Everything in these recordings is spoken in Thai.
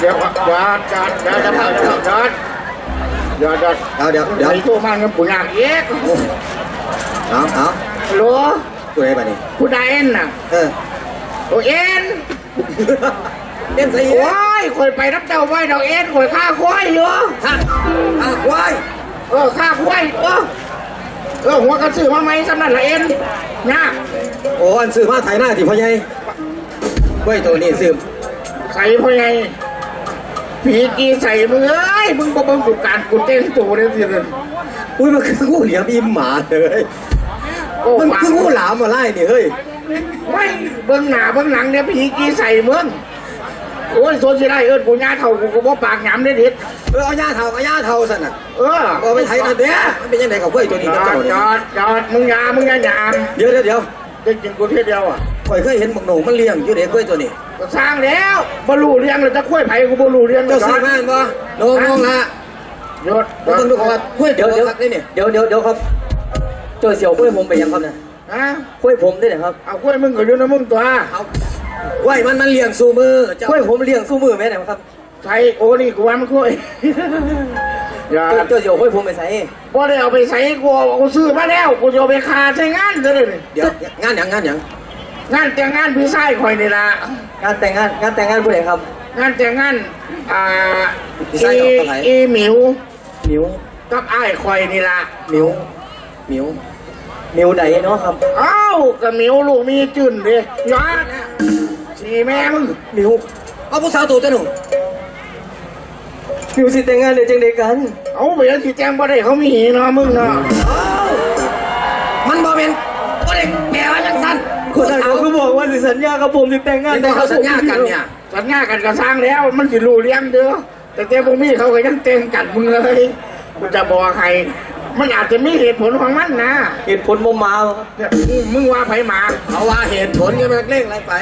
เดี๋ยวจอดจอดจอดจะเผาจะเผาจอดจอดจอดเอาเดี๋ยวเดี๋ยวไอ้ตัวมันกับผู้ยากเอ๊ะเอาเอาฮัลโหลตัวไหนบ้านี่ผู้ใดเอ็นน่ะเออตัวเอ็นเล่นใส่โอ้ยคอยไปรับเจ้าไว้ดอกเอ็นคอยฆ่าควายอยู่ข้าข้าควายเออฆ่าควายเออเออหัวกระสือมาไหมสำนักละเอ็นนะโอ้อันซื้อมาไทยหน้าที่พ่อใหญ่กล้ยตัวนี้ซื้อใส่พ่อไง ผีกีใส่มึงเอ้ยมึงบ่เบิ่งกูการกูเต้นตัวเลยสิเลยอุ้ยมันคืองูเหลี่ยมอิ่มหมาเลยโอ้มันฟังคืองูหลามมาไล่นี่เฮ้ยไม่เบิ่งหน้าเบิ่งหลังเนี่ยผีกีใส่มึงโอ้ยโซสิได้เอิ้นกูย่าเท่ากูก็บ่ปากหยำได้ดิเออเอาย่าเท่าเอาย่าเท่าสั่นน่ะเออเอาไปไทยนะเด้อมันเป็นยังไงกับกล้วยตัวนี้จกับอเจ้าดเนี่จยอดจอดมึงอย่ามึงอย่าหยามเดี๋ยวเดี๋ยวเดี๋ยว ได้กินกูเทียเดียวอะ ข่อยเคยเห็นบักโหนงมันเลี้ยงอยู่เด็กกล้วยตัวนี้ก็สร้างแล้วบ่รู้เรื่องเลยจะค่อยไผกูบ่รู้เรื่องเจ้าซื้อมาเห็นบ่โหนงโหนงละหยศแล้วคนดูเขาว่ากล้วยเดี๋เดี๋ยยววเดี๋ยวเดี๋ยวนี่เดี๋ยวเดี๋ยวเดี๋ยวครับเจ้าเสี่ยวกล้วยผมไปยังครับเนี่ยฮะกล้วยผมได้ไหนครับเอาค่อยมึงก็อยู่นะมึงตัวเอากล้วยมันมันเลี้ยงสู่มือเจ้ากล้วยผมเลี้ยงสู้มือแม่ไหนครับใส่โอ้นี่กูว่ามันค่อยอย่าเจ้าเจ้าเสี่ยวกล้วยผมไปใส่บ่ได้เอาไปใส่กูเอากูซื้อมาแล้วกูจะเอาไปคาใช้งานเด้อเลยเดี๋ยวงานหยังงานหยัง งานแต่งงานพี่ชายคอยนี่ล่ะงานแต่งงานงานแต่งงานผู้ใดครับ งานแต่งงานอ่าพี่ชายอีกับใครอีหมิวหมิวกับอ้ายคอยนี่ล่ะหมิวหมิวหมิวใดเนาะครับเอ้ากับหมิวลูกมีจื่นเด้ยอดสีแม่มึงหมิวเอาผู้สาวตัวเจ้าหนุ่มหมิวสิแต่งงานเดี๋ยวจังเด็กกัน เอาไปยังสิแจ้งบ่ได้เขามีหีเนาะมึงเนาะ สิสัญญากับผมสิแต่งงานนี่เขาสัญญากันเนี่ย สัญญากันก็สร้างแล้ว มันสิรู้เลี้ยงเด้อแต่เจ้าพวกนี้เขาก็ยังเต็มกัดมึงเลยกูจะบอกใคร มันอาจจะมีเหตุผลของมันนะ เหตุผลบ่มาบ่ครับเนี่ยมึงว่าไผหมาเขาว่าเหตุผลกันมันเร่งอะไรไป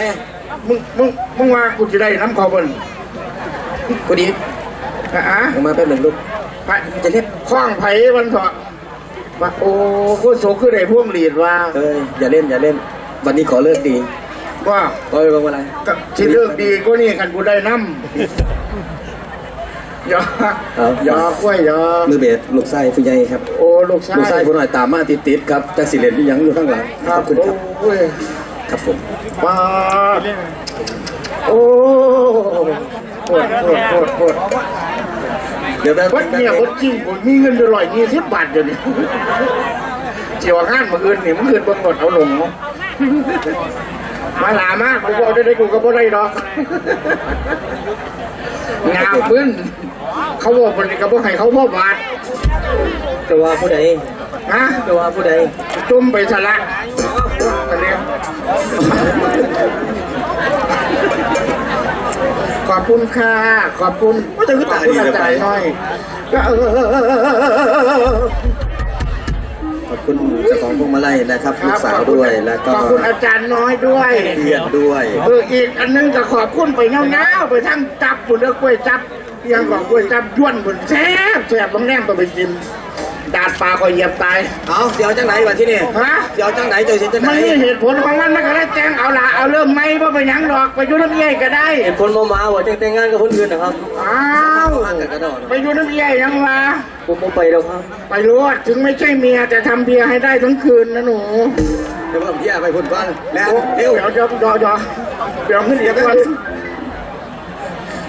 มึงมึงมึงว่ากูจะได้น้ำขอบนกูดีอะอะลงมาแป๊บหนึงลูกไปจะเรียกคล้องไผมันเถอะว่าโอ้กูโสคือได้พ่วงหลีดว่าเอ้ยอย่าเล่นอย่าเล่น วันนี้ขอเลิกดี ว่าเอ้ยว่าอะไรก็ที่เลิกดีก็นี่กันกูได้น้ำยอยอกล้วยยอมือเบสลูกไส้ผู้ใหญ่ครับ โอ้ลูกชายลูกไส้ผู้หน่อยตามมาติดๆครับแต่สิเลนยังอยู่ข้างหลังครับขอบคุณครับครับผมปาโอ้ปวดปวดปวดปวดเดี๋ยวแป๊บวัดเนี่ยวัดจริงผมมีเงินอยู่ร้อยยี่สิบบาทเดี๋ยวนี้เจียวงานเมื่อคืนนี่เมื่อคืนเบิ่งหมดเอาลงเนาะ มาหลามากกูบอกได้ได้กูก็บ่ได้ดอกงามมึนเขาบอกคนนี้ก็บ่ให้เขาบ่บาทจะว่าผู้ใดฮะจะว่าผู้ใดจุ่มไปสละอันนี้ขอบคุณค่ะ ขอบคุณว่าจะขึ้นตาดีใจหน่อยก็เออข อบคุณเจ้าของพวงมาลัยนะครับ ลูกสาวด้วยแล้วก็ขอบคุณอาจารย์น้อยด้วยเพื่อนด้วยเอออีกอันนึงก็ขอบคุณไปเงาๆไปทั้งจับปุ่นเลือกล้วยจับยังบอกกล้วยจับย้วนบนแซ่บแซ่บบางแนมต้องไปกิน ดาดปลาคอยเหยียบตาย เอาเดี๋ยวจังไหนวะที่นี่ฮะเดี๋ยวจังไหนเจอสิจังไหนมันมีเหตุผลของมันมันก็ได้แจ้งเอาละเอาเริ่มไม่ว่าไปหยังดอกไปอยุ่น้ำเย่ก็ได้เหตุผลบ่มาว่าจังแต่งงานกับคนอื่นนะครับอ้าวห่างกันกระโดดไปอยุ่น้ำเย่ยังวะผมบ่ไปแล้วครับไปรู้ว่าถึงไม่ใช่เมียแต่ทำเบียร์ให้ได้ทั้งคืนนะหนูเดี๋ยวผมเที่ยไปคุณก่อนแล้วเดี๋เร็ยววเดี๋ยวเดี๋ยวเดี๋ยวเดี๋ยวขึ้นเดี๋ยวก่อน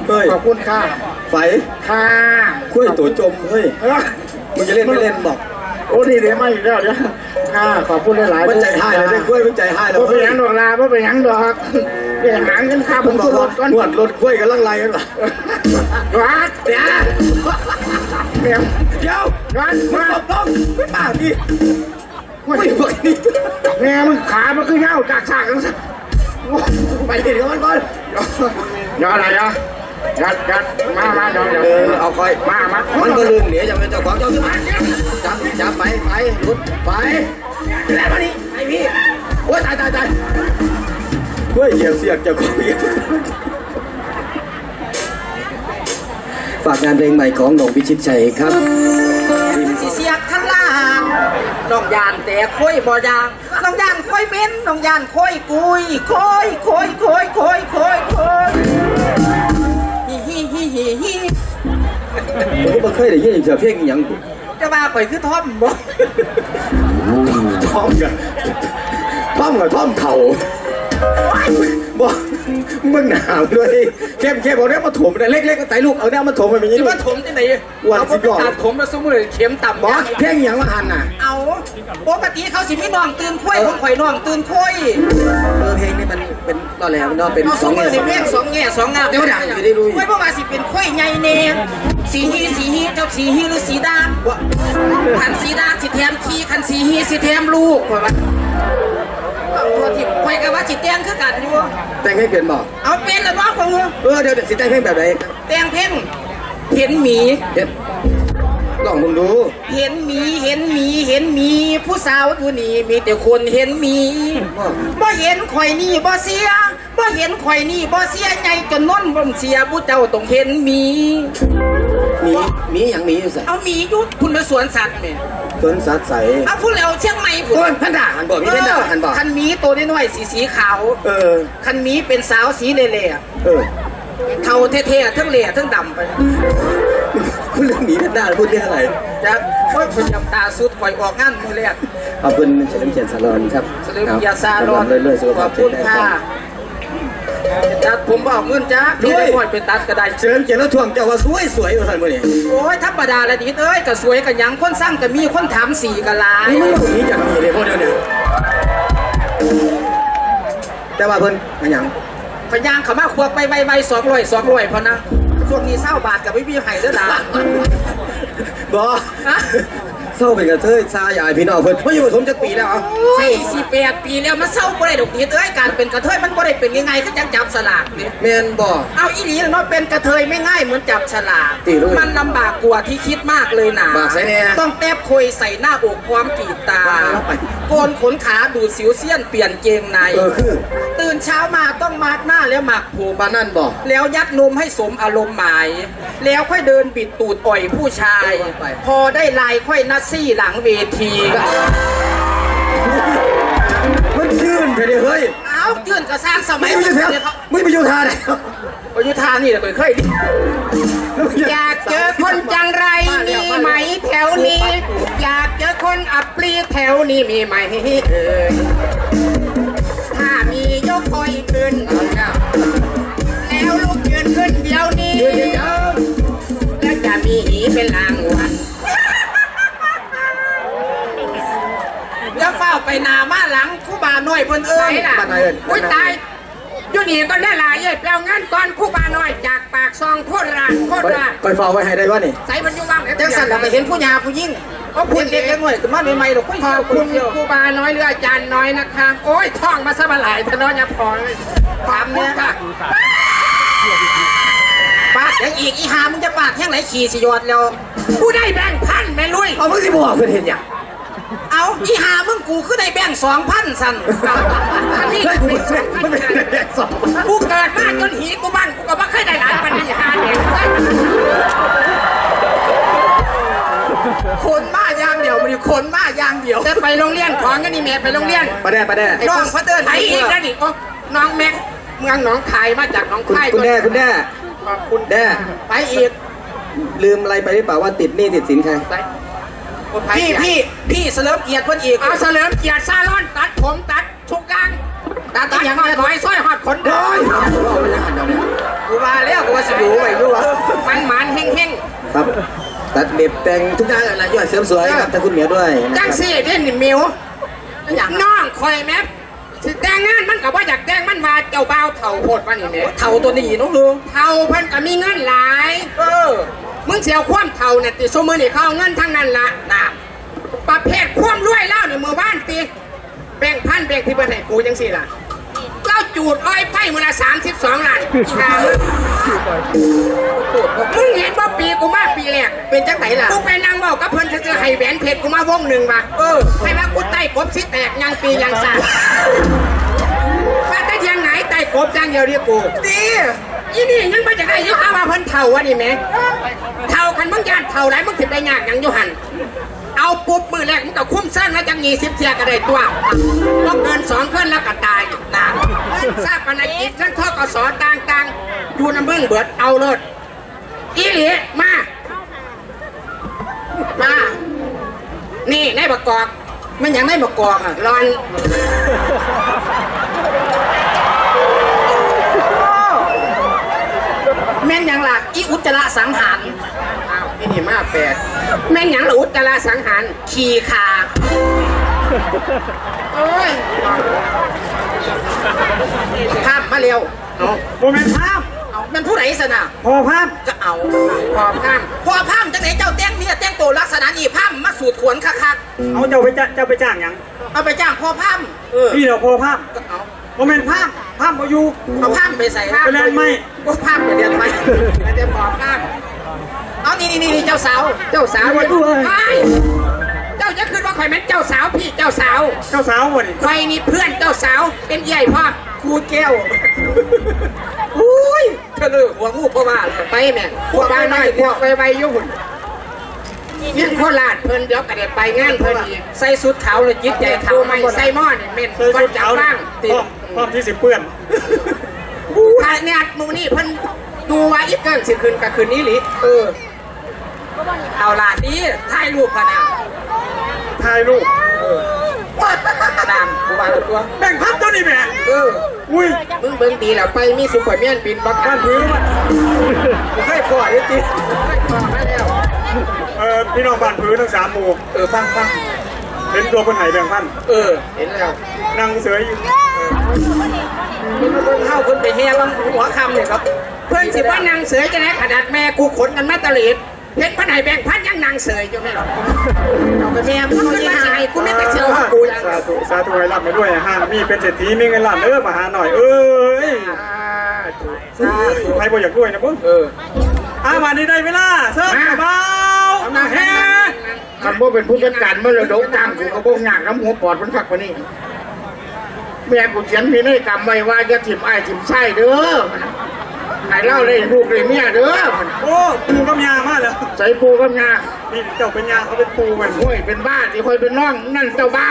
เฮ้ยขอบคุณค่ะไฟค่ะคุยตัวจมเฮ้ย เออ มึงจะเล่นไม่เล่นบอกโอ้นี่เดี๋ยวไม่อีกแล้วเดี๋ยวค่ะขอบคุณหลายๆมันใจให้เลยได้คุยมันใจให้แล้วว่าไปหยังดอกลาว่าไปหยังดอกไปหางกันค่าผผมมบอสุกรว่าถก่อนนวดรถคุยกันลังไรกันวะวัดเดี๋ยวเดี๋ยวเดี๋ยววัดมึงมาตบต้องไม่ป่าดิเฮ้ยไม่พวกนี้แม่มึงขามันคือเงาจากฉากกันซะไปเห็นกันก่อนยออะไรอะ ยัดยัดมามาเดี๋ยวเดี๋ยวเออเอาคอย มามามันก็ลืมเหนียวจะเป็นเจ้าของเจ้าสมานจับจับไปไปหลุดไปแล้วมานี่ไอพี่โอ้ยตายตายตายเฮ้ยเหยียบเสียกเจ้าของเหยียบฝากงานเพลงใหม่ของหนงพิชิตชัยครับ สิเสียกข้างล่างน้องยานแต่ค่อยบ่ยางน้องยานค่อยเป็นน้องยานค่อยกุยค่อยค่อยค่อยค่อยค่อยค่อย บ่เคยได้ยินเสียงเพลงอีหยังจะว่าข่อยคือท่อมบ่ท่อมกับท่อมกับท่อมเข่าบ่มึงหนาวด้วยเข้มเข้มเอาเนี้ยมาถมนะเล็กๆก็ไต่ลูกเอาเนี้ยมาถมมันเป็นอยังที่ไงว่าถมที่ไหนวันเอาสิไปก่อนตัดถมมาซุ้มเลยเข็มต่ำบอสเพลงอีหยังมาหันน่ะ เอาปกติเขาสิมีน้องตื่นคุ้ยของข่อยน้องตื่นคุ้ยเออเพลงนี้มัน เป็นตอนแรกมันเนาะเป็นเอาสสอองงแง่แง่สสิองเพลแง่งสองแง่สองงามเดี๋ยวดังอยู่ได้รู้คุ้ยเพราะว่าสิเป็นคุ้ยใหญ่เนงสีฮีสีฮีเจ้าสีฮีหรือสีดำคันสีดำสิแถมขี้คันสีฮีสิแถมลูกข่อยว่าตัวที่ข่อยก็ว่าสิแต่งคือกันอยู่แต่งให้เป็นบอกเอาเป็นแล้วบ่ของมึงเออเดี๋ยวเดี๋ยวสิแต่งเพลงแบบไหนแต่งเพลงเห็นหมีเฮ็ด ลองมึงดู เห็นหมีเห็นหมีเห็นหมี ผู้สาวผู้นี้มีแต่คนเห็นหมีบ่เห็นข่อยนี่บ่เสียบ่เห็นข่อยนี่บ่เสียใหญ่จนน้นบ่เสียผู้เจ้าต้องเห็นหมีมีมีอย่างมีอยู่ใส่เอาหมีอยุดคุณไปสวนสัตว์แม่สวนสัตว์ใสเอาพูดแล้วเชียงใหม่พุ่โอ้ยพันดาหันบอกมีพันดาหันบอกคันหมีตัวน้อยๆสีสีขาว เออคันหมีเป็นสาวสีเละเออๆเทาเท่ๆทั้งเละทั้งดำไป พูดเรื่องหมีพันดาหรือพูดเรื่องอะไรจักโอ้ยคนจำตาสุดข่อยออกงานมือแรก ขอบคุณเฉลิมเกียรติสารอนครับสลิมยาซาลอนเรื่อยๆสุขขภาอพบแข็คุงณแรงค่ะจัดผมบอกเงินจ้าพี่ได้หน่อยเป็นตัดก็ได้เฉลิมเกียรติแล้วทวงเจ้าว่าสวยสวยว่าสันมื่อนี้โอ้ยธรรมดาละดีเอ้ยก็สวยกันยังคนสร้างก็มีคนถามสีก็หลาย นี่มันบอกนี้จากมีเลยพวกเดียวเนี่ยแต่ว่าเพิ่นมันหยังพยางเขามาควบไปไวๆสองร้อยสองร้อยพอนะ ช่วงนี้เศร้าบาทกับไม่มีไห้แล้วล่ะบอ ฮะ เศร้าเป็นกระเทยชายายพี่น้องเพิ่นมาอยู่กับผมจักปีแล้วเหรอสี่สิบแปดปีแล้วมันเศร้าบ่ได้ดอกดีเอ้ยการเป็นกระเทยมันบ่ได้เป็นยังไงก็ยังจับสลากนี่แม่นบ่ เอาอีหลีเนาะเป็นกระเทยไม่ง่ายเหมือนจับฉลากตีด้วยมันลำบากกว่าที่คิดมากเลยนะบากใส่แน่ต้องแตบโคยใส่หน้าอกความกรีดตาว่าแล้วไปโกนขนขาดูดสิวเสี้ยนเปลี่ยนเกงในเออคือ ตื่นเช้ามาต้องมาร์กหน้าแล้วหมักผม ปานนั่นบ่ แล้วยัดนมให้สมอารมณ์หมาย แล้วค่อยเดินบิดตูดอ่อยผู้ชาย พอได้ลายค่อยนัดซี่หลังเวทีมันชื่นไปเลยเฮ้ยเอาตื่นกระสร้างสมัไม่ยไปอยู่แถวไม่ไปอยู่ท่าไหนอยุธานี่แหละเคยเคยอยากเจอคนจังไรมีไหมแถวนี้ อยากเจอคนอับปรีแถวนี้มีไหมเอ่ยถ้ามียกคอยขึ้นแล้วลุกยืนขึ้นเดี๋ยวนี้แล้วจะมีหีเป็นรางวัล แล้วเฝ้า ไปนามาหลังคู่บาหน่อยเพิ่นเอ้ไหนยล่ะบ้านไหนเอิ้น อุ้ยตายอยู่นี่ก็ได้หลายเอ้ยแปลเงินก่อนคู่บาน้อยจากปากซองโคตรราชโคตรราชคอยเฝ้าไว้ให้ได้วะนี่ใส่มันอยู่บ้างจังสันเราไปเห็นผู้หญิงผู้ยิ่งก็พูดเด็กเล็กหน่อยขึ้นมาใหม่ๆหรอกขอบคุณครูบาน้อยหรืออาจารย์น้อยนะคะ โอ้ยท่องมาซะมาหลายทะเนาะอย่าพอเลยถามเนี่ยค่ะปากยังอีกอีหามึงจะปากแห้งไหนขี่สิยอดแล้วกูได้แบ่งค์พันแม่ลุยเอามึงสิบอกเพิ่นเห็นหยัง เอาอีหามึงกูคือได้แบ่งสองพันสันอันนี้เฮ้ยกูไม่มันเป็นแดกสองกูเกิดมาจนหีกูบ้านกูก็ไม่เคยได้หลายปัญญาเด็กคนมาอย่างเดียวมันคนมาอย่างเดียวจะไปโรงเรียนของกันนี่แม่ไปโรงเรียนปะแด่ปะแด่น้องพระเดินไอ้อีกแล้วนี่โอ้น้องแม็กเมืองหนองคายมาจากหนองคุณคายคุณแด่คุณแด่ขอบคุณแด่ไปอีกลืมอะไรไปหรือเปล่าว่าติดหนี้ติดสินใคร พี่พี่พี่เสลิมเอียดเพิ่นอีกเอาเสลิมเกียรติซาลอนตัดผมตัดทุกอย่างตาตัตีดหยังหอดไงหอยสร้อยหอดขนเดิโอ้ยนเอาไปยังหันเดี๋ยวนี้กูมาแล้วกูว่าสิอยู่ไว้ด้วยมันหมานเฮงเฮงครับตัดเล็บแต่งทุกอย่างอะไรยอดเสริมสวยครับแต่คุณเหมียวด้วยนะจังครับสี่เด่นนี่มิวอย่างน้องคอยแม่สิแต่งงานมันก็ว่าอยากแต่งมันว่าเจ้าบ่าวเถ่าโพดว่านี่แม่เท่าตัวนี้น้องลุงเถ่าเพิ่นก็มีเงินหลาย เออ มึงเสียวความเถ่าเนี่ยติสมือนี่เขาเอาเงินทั้งนั้นละน้ประเภทความรวยเล่าในมือบ้านตีแบ่งพันแบ่งที่เพิ่นให้กูจังสี่ล่ะเล่าจูดอ้อยไผ่มูลสามสิบสองล้านอีกแล้วมึงเห็นว่าปีกูมาปีแรกำเป็นจังไหนล่ะกูไปนั่งเว้ากับเพิ่นจะให้แหวนเพชรกูมาวงหนึ่งว่ะเออให้ว่ากูไต่กบสิแตกยังปียังสานว่าแต่เทียงไหนไต่กบจังเดียวเรียกกูดี อีนี่ยังมาจากไหนยี่ข้าว่าเพิ่นเท่าวะนี่แหม่เท่าคันมึงยานเท่าไรมึงสิไปยากหยังอยู่หันเอาปุ๊บมือแรกมึงก็คุ้มเส้นแล้วจังยี่สิบเทียก็ได้ตัวก็เกินสองเคลื่อนแล้วก็ตายนานทราบปนกิจทั้งทกสต่างๆอยู่น้ำมึงเบิดเอาเลยอีหลีมามานี่ในประกอบมันยังไม่มากอกอะรอน แม่นยังล่ะอีอุจจาระสังหารอ้าวนี่นี่มาแปลกแม่งหยังละอุจจาระสังหารขี่ขาโอ้ยภาพมาเร็วเอาโมเมนต์ภาพเอามันผู้ไหนสนะพอภาพก็เอาพอข้ามพอภาพจังไหนเจ้าแต่งเมียแต่งตัวลักษณะนี้ภาพมาสูดขวนคักเอาเจ้าไปจ้างเจ้าไปจ้างหยังๆเอาไปจ้างพ่อภาพเออพี่เราพอภาพก็เอา โมเมนต์ภาพภาพมาอยู่เอาภาพไปใส่ไปเล่นไหมก็ภาพไปเรียนไหมไม่ได้พอข้ามเอานี่นี่นี่เจ้าสาว เจ้าสาวเนี่ยไอ้เจ้าจะคืนว่าข่อยเป็นเจ้าสาวพี่เจ้าสาว เจ้าสาววันนี้ข่อยนี่เพื่อนเจ้าสาวเป็นใหญ่พ่อครูแก้วอุ้ยเธอเลยหัวงูเพราะว่าไปแม่พวกไปหน่อยพวกไปไวๆอยุ่หุ่นยังโคราชเพิ่นเดี๋ยวก็ได้ไปงานเพิ่นอีกใส่สุดขาวเลยจิตใจขาวดูไม่ใส่หม้อนี่เม่นเคยวัชุนดจับขาวบ้างพร้อม พร้อมที่สิเปื้อนถ้าเนี่ยหมูนี่เพิ่นดูว่าอีกเกินสิคืนกับคืนนี้หรือเออ เอาล่ะดีถ่ายรูปกันนะถ่ายรูปตามกูว่าตัวแบ่งภาพเจ้านี่แหม่เอออุ้ยมึงเบิ่งดีแล้วไปมีสุขอยเมียนบินบักกับ้านนพื้นมันกูให้พ่อเดี๋ยวจิต่อมาแล้วเออพี่น้องบ้านพื้นทั้งสามหมู่เออฟังฟังเห็นตัวคนไหนแบ่งพันเออ เห็นแล้วนั่งเสืออยู่ เข้าคนไปแห่วังหัวคำเนี่ยครับ เพื่อนสิว่านางเสือจะได้ขนาดแม่กูขนกันมาตะลิดเพชรพระไหนแบ่งพันยังนางเสืออยู่ไม่หรอกเอาไปแห่มึมึงงขึ้นนี่มาหาหายยกูไม่แต่เสือของกูยังสาธุสาธุให้รับไปด้วยห้างมีเป็นเศรษฐีมีเงินล้านเด้อมาหาหน่อย เอ้ยสาธุใครบ่อยากด้วยนะเพิ่งเอออามานี่ได้เวลาเสิร์ฟเบาแฮ่คำว่าเป็นผู้จัดการมรดกตามกูก็บ่ยากน้ำหัวปอดมันคักกว่านี้ แม่กูเขียนพินัยกรรมไว้ว่าจะถิ่มไอ้ายถิ่มไส้เด้อให้เล่าเลยลูกเลยเมียเด้อโอ้ปูกับยามาแล้วใส่ปูกับงานี่เจ้าเป็นยาเขาเป็นปูกันห้วยเป็นบ้านที่คอยเป็นน้องนั่นเจ้าเบา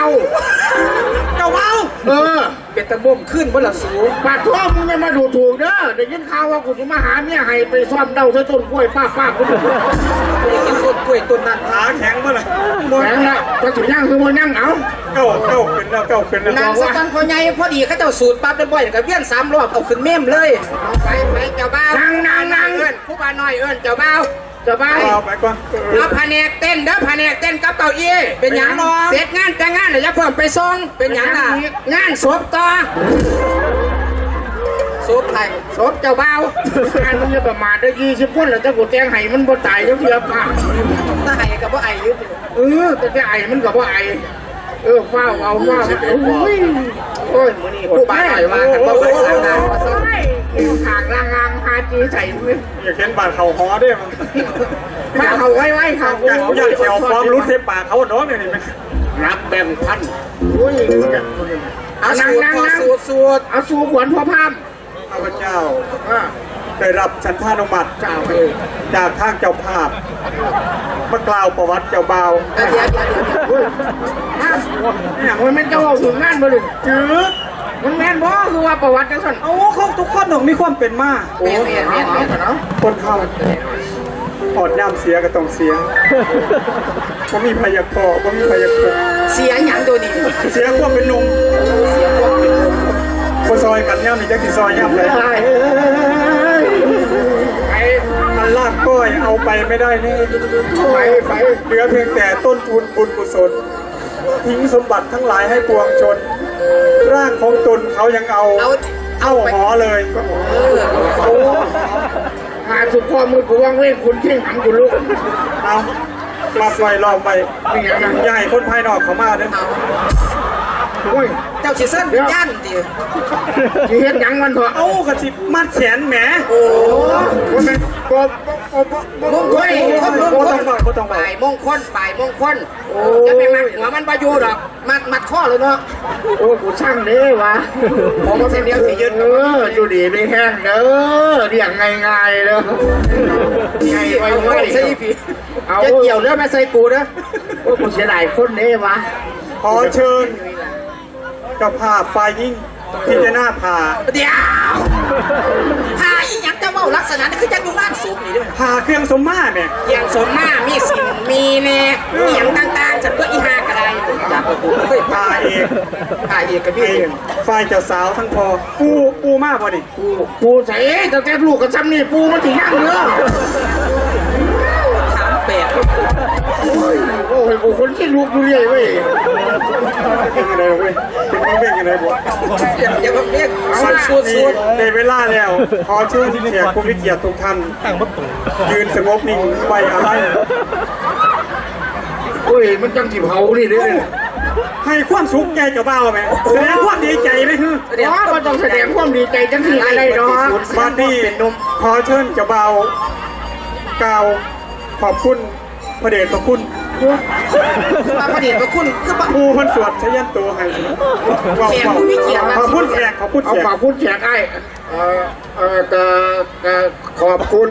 เจ้าเบาเออเป็นตะบ่มขึ้นบนหลังสูงปาดท้องมึงจะมาดูถูกเด้อได้ยินข่าวว่ากูจะมาหาเมียให้ไปซ่อมเดาใส่ต้นกล้วยป้าป้ากูอย่างนี้ต้น กล้วยต้นนั้นขาแข็งมาเลยแข็งละจะถึงย่างคือมันย่างเอาเก้าเก้าขึ้นแล้วเก้าขึ้นแล้วนางสตันพอใหญ่พอดีเขาเจ้าสูตรปั๊บได้บ่อยกับเวียนสามรอบเอาขึ้นเมมเลยไปไปเจ้าบ่าวนั่งนั่งนั่งเอิ้นผู้บ่าวน้อยเอิ้นเจ้าบ่าวจะไปเอาไปก่อนเอาแผนกเต้นเด้อแผนกเต้นกับเก้าอี้เป็นหยังน้องเสร็จงานแต่งงานแล้วจะเพิ่มไปส่งเป็นหยังล่ะงานศพต่อ ซุปไทยศพเจ้าบ่าวงานมึงจะประมาทได้ยี่สิบคนแล้วถ้ากูแจ้งให้มันบ่ตายจังเทียบป้าถ้าไอ้กับว่าไอ้อยุบเออแต่จะไอ้มันกับว่าไอ้เออฟ้าเอาฟ้าโอ้ยโอ้ยมือนี่ผู้บ้านหน่อยว่ากันว่าไปสามงานมาโอ้ยเกี่ยวขางลางางฮาจีใส่มืออยากเห็นบาดเข่าหอด้วยมันมาเอาไว้ไว้เขาอยากอยากเขียวความรู้เทปปากเขาน้องเนี่ยนี่มันรับแบ่งพันอุ้ยเอานั่งสูตรนั่งพอนั่งสูตรสูตรเอาสูขวนพ่อพาม ข้าพเจ้าได้รับฉันทานุมัติเจ้าเออจากทางเจ้าภาพมากล่าวประวัติเจ้าเบาเดี๋ยวเดี๋ยวเดี๋ยวเฮ้ยอ้าวเนี่ยมันแม่นเจ้าเอาถึงงานบ่เลยจือมันแม่นบ่คือว่าประวัติจังซั่นเอาเขาทุกคนต้องมีความเป็นมาโอ้ยเอาเอาเอาเอาะคนเข้าอดน้ำเสียก็ต้องเสียผมมีพยากรณ์ผมมีพยากรเสียหยังตัวนี้เสียความเป็นนุ่มเสียพวกเป็นคน คนซอยกันย่ำมีจักสิซอยย่ำเลยไอ้เอ้ยไอ้มันลากก้อยเอาไปไม่ได้นี่ไปไปเหลือเพียงแต่ต้นทุนบุญกุศลทิ้งสมบัติทั้งหลายให้ปวงชน ร่างของตนเขายังเอาเอาเข้าหอเลยเออโอ้หาสุดพ่อมือกูว่างเว้นคุณเที่ยงหำกูลุกเอามาปล่อยรอบไปนี่ยังไงอย่าให้คนภายนอกเขามาเด้อ โอ้ยเจ้าชิเส้นย่านดิสิเฮ็ดหยังมันเถอะเอากระสิมัดแขนแหมโอ้มันเป็นกบกบกบมงคลมงคลมงบ่คต้อลงบอกบ่ต้องบอกฝ่ายมงคลฝ่ายมงคลจะไปมัดหัวมันประยูดอกมัดมัดข้อเลยเนาะโอ้กูช่างเด้วะผมเส้นเดียวสิยืดเอออยู่ดีไม่แห้งเด้อเรียงง่ายๆเด้อง่ายไว้ไว้ใส่ผีเอาจะเกี่ยวเรื่องมาใส่กูนะโอ้กูเสียดายคนเด้วะขอเชิญ เจ้าภาพฝ่ายยิ่งที่จะหน้าผ่าเดี๋ยวถ้าอีหยังเจ้าเมาลักษณะนี้คือจังอยู่บ้านสูงนี่ด้วยหาเครื่องสมมาแม่อย่างสมมามีสิ่งมีแน่มีอย่างต่างๆจากตัวอีหากระไดจากประตูเฮ้ยพาเอกตายเอกกับพี่ไอ้ฝ่ายเจ้าสาวทั้งพอปูปูมากพอดิปูปูใส่ตั้งแต่ลูกกับซ้ำนี่ปูมันถึงย่างเนื้อ กูคนที่ลูกดูเรื่อยเว้ยเป็นยังไงเว้ยเป็นเป็นยังไงบ่อย่าอย่ามาเรียกสัสุดดสุสุดดในเวลาแล้วขอเชิญแขกผู้มีเกียรติทุกท่านยืนสงบนิ่งไว้อะไรโอ้ยมันจังสิเผานี่เด้อให้ความสุขแก่เจ้าบ่าวแม่แสดงความดีใจเลยคือเพราะมันต้องแสดงความดีใจจังสิอะไรเนาะบัดนี้ขอเชิญเจ้าบ่าวกล่าวขอบคุณพระเดชพระคุณ มาประเดี๋ยวมาคุณคือผู้เพันสวดชยันตัวให้ว้าวว้าวขอบคุณแขกขอบคุณเอาแขก ฝากคุณแขกไอ้เอ่อเอ่อก็ก็ขอบคุณ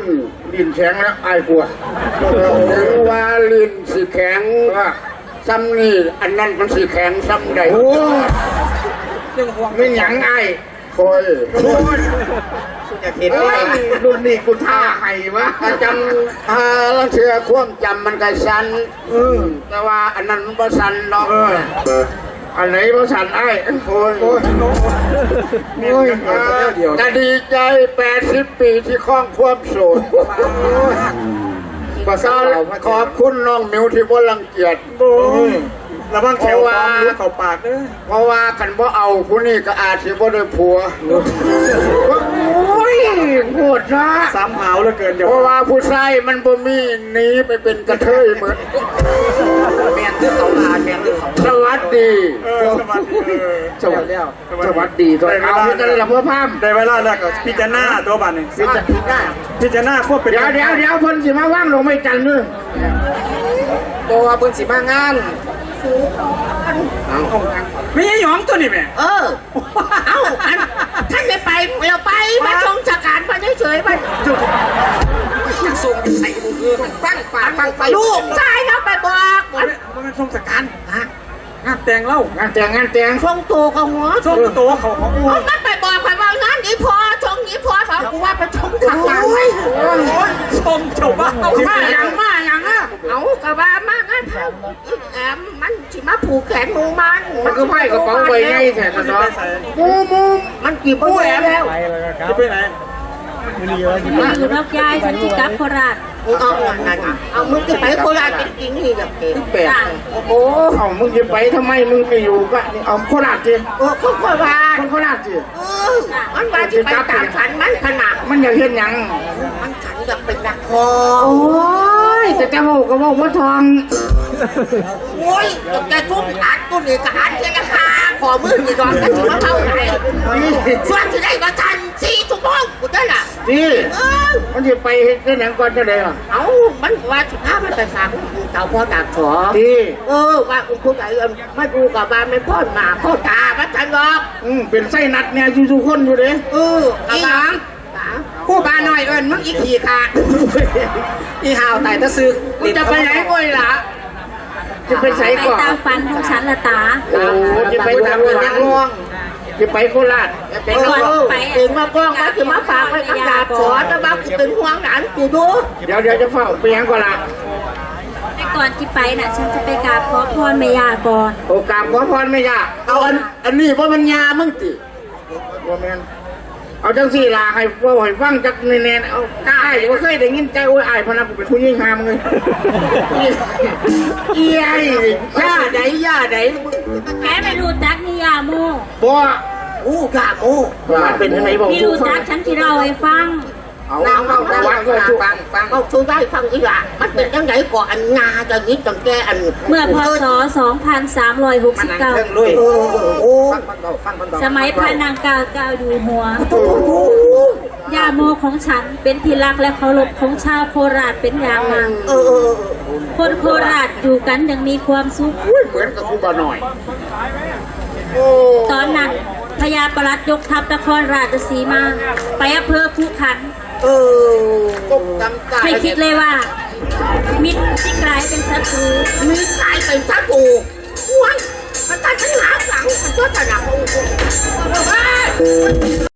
ดินแข็งแล้วไอ้กลัวถึงว่าลิ้นสีแข็งว่าซ้ำนี่อันนั้นมันสีแข็งซ้ำใดโอ้เรื่องห่วงไม่หยังไอ้ คอยโอ้ยจะเห็นโอ้ว่ายรุ่นนี้กูท่าให้วะอาจำอ่าลังเทือความจำมันก็สันแต่ว่าอันนั้นมันบ่สันดอกเอออันไหนภาษาไอ้โอ้ยโอ้ยโอ้ยจะดีใจ80ปีที่คล้องความโสดภาษาขอบคุณน้องมิวที่บ่รังเกียจโอ้ย ระวังแขวความรู้เข้าปากเด้อเพราะว่าคันบ่เอาผู้นี้ก็อาจสิบ่ได้ผัวโอ้ยโหดนะสามหาวเหลือเกินเดี๋ยวเพราะว่าผู้ชายมันบ่มีหนีไปเป็นกระเทยเหมือนแมนคือเขาลาแมนคือเขาสวัสดีเออสวัสดีเออสวัสดีสวัสดีตัวเอาพี่จะได้รับเพื่อพามได้เวลาแล้วก็พิจารณาตัวบัตรนี่พี่จะพิจารณาควบเป็นเดี๋ยวเดี๋ยวเดี๋ยวคนสิมาว่างลงไม่จันนึงตัวเพิ่นสิมางาน ไม่ใช่หยองตัวนี่แม่เออ เอ้าอันท่านไม่ไปเราไปมาชงจักรานมาเฉยๆมายังส่งใส่มือฟังปากฟังไปลูกชายเราไปบอกมันมันเป็นทรงสการฮะงานแต่งเล่างานแต่งงานแต่งชงตัวกับหัวทรงตัวเขาของกูเอามันไปบอกไปว่างานนี้พอชงนี้พอเขากูว่าไปชงจักรานทรงเจ้าบ้าวมาอย่างมาอย่างอะเอากระบามากนะท่านแอม มันสิมาผูกแขนมือมันมันก็ไพ่กระเป๋าใบไงแทนนะเนาะมูมูมันกี่ปูแอมแล้วจะไปไหนอยู่นอกยายฉันที่กลับโคราชเอาเอามึงจะไปโคราชจริงๆนี่แบบนี้แปดโอ้โหเอามึงจะไปทำไมมึงไปอยู่ก็เอาโคราชจีโอ้คนโคราชคนโคราชจีเออมันว่าจะไปตามฉันมันขนาดมันอยากเห็นหยังมันฉันอยากเป็นนักพอโอ้ยแต่แต่โมก็บอกว่าทอง โอ้ยแกทุบอัดตัวนี้ก็อัดแค่ราคาขอมือนี่ดอนก็ถือว่าเท่าไหร่ส่วนที่ได้มาทันสี่ชั่วโมงกูได้ล่ะนี่เออมันจะไปเห็นหนังก่อนจะได้หรอเอามันว่าสิบห้ามันไปสั่งเต่าพ่อตากขอที่เออว่าคุณครูใหญ่ไม่ดูกับบ้านไม่พ่อหมาพ่อตามันทันหรอกอืมเป็นไส้นัดเนี่ยอยู่ทุกคนอยู่เด้เอออีหยังผู้บ้านหน่อยเอิญมึงอีขี่ขาดอีหาวตายตะซึกมึงจะไปไหนกูอีหล่ะ จะไปใส่ไปก่อนตามฝันของฉันละตาโอ้จะไปทำงานง่วงจะไปโคราชเป็นก่อนเออไปถึงมากล้องมาถึงมาฝากไว้กับดาบขอจะมากูเป็นห่วงหลานกูดูเดี๋ยวเดี๋ยวจะเฝ้าไปยังก่อนละแต่ก่อนที่ไปน่ะ ฉันจะไปกราบขอพรแม่ย่าก่อนโอกาสขอพรไม่ยากเอาอันอันนี้ว่ามันยามึงติบ่แม่น เอาจังสี่ลาให้ว่าให้ฟังจักแน่ๆเอากล้าอ้ายว่าเคยได้ยินใจโอ้ยอ้ายพนักกูเป็นผู้ยิ่งหามเลยเอี้ยยย่าไหนย่าไหนมึงแกไม่รู้จักนิยาโมบ่อู้กาโมว่าเป็นยังไงบอกพี่ทุกรู้ฟัจังกฉันที่เราให้ฟังเอา นางเอาเอาเอาฟัวังดก็ทุกฟังฟังเอาชูได้ฟังอีหล่ะมันเป็นยังไงก่อนอันงาจะยิดจังแกอันเมื่อพศมันนั่งเครื่อง2369ลุยเออโอ้ฟังฟังเบาฟังฟังเบาสมัยพระนางเกาเก้าอยู่หัวย่าโมของฉันเป็นที่รักและเคารพของชาวโคราชเป็นอย่างมากเออเออคนโคราชอยู่กันอย่างมีความสุขเหมือนกับกูบ่หน่อยตอนนั้นพญาปลัดยกทัพนครราชสีมา ไปอำเภอภูขัน เออก้มกำกายไม่คิดเลยว่า มิตรที่กลายเป็นศัตรูมีกายเป็นศัตรูว้ายมันตายฉันหลังหลังมันก็จะหนัก